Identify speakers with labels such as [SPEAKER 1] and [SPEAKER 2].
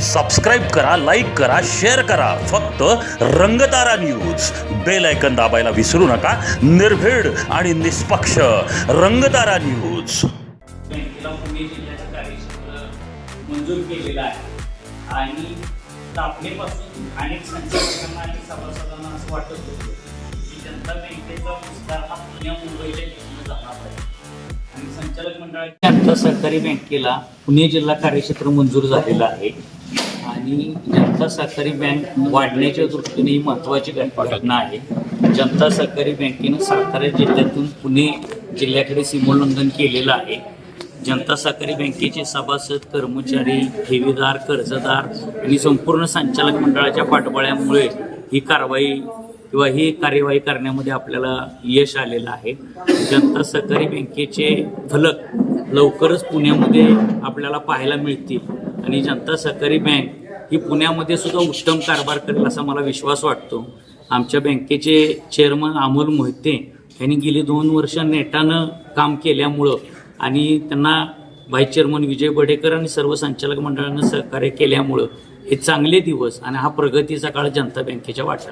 [SPEAKER 1] Subscribe करा like करा share करा. फक्त रंगतारा न्यूज बेल ऐकन दाबायला विसरू नका. निर्भीड आणि निष्पक्ष रंगतारा न्यूज
[SPEAKER 2] पुणे जिल्ह्याचं कार्यक्षेत्र मंजूर केलेलं आहे. आणि स्थापनेपासून अनेक संचालकांना आणि सभासदांना असं वाटत होतं की जनता बँकेचा विस्तार हा पुण्या मुंबईच्या दिशेने जाणार आहे आणि संचालक मंडळाच्या सहकारी बँकेला पुणे जिल्हा कार्यक्षेत्र मंजूर झालेलं आहे. आणि जनता सहकारी बँक वाढण्याच्या दृष्टीने ही महत्त्वाची घटना आहे. जनता सहकारी बँकेनं सातारा जिल्ह्यातून पुणे जिल्ह्याकडे सीमोल्लंघन केलेलं आहे. जनता सहकारी बँकेचे सभासद कर्मचारी ठेवीदार कर्जदार आणि संपूर्ण संचालक मंडळाच्या पाठबळामुळे ही कारवाई किंवा ही कार्यवाही करण्यामध्ये आपल्याला यश आलेलं आहे. जनता सहकारी बँकेचे फलक लवकरच पुण्यामध्ये आपल्याला पाहायला मिळतील आणि जनता सहकारी बँक ही पुण्यामध्ये सुद्धा उत्तम कारभार करेल असा मला विश्वास वाटतो. आमच्या बँकेचे चेअरमन अमोल मोहिते यांनी गेली दोन वर्ष नेटानं काम केल्यामुळं आणि त्यांना व्हाईस चेअरमन विजय बडेकर आणि सर्व संचालक मंडळानं सहकार्य केल्यामुळं हे चांगले दिवस आणि हा प्रगतीचा काळ जनता बँकेच्या वाट्याला.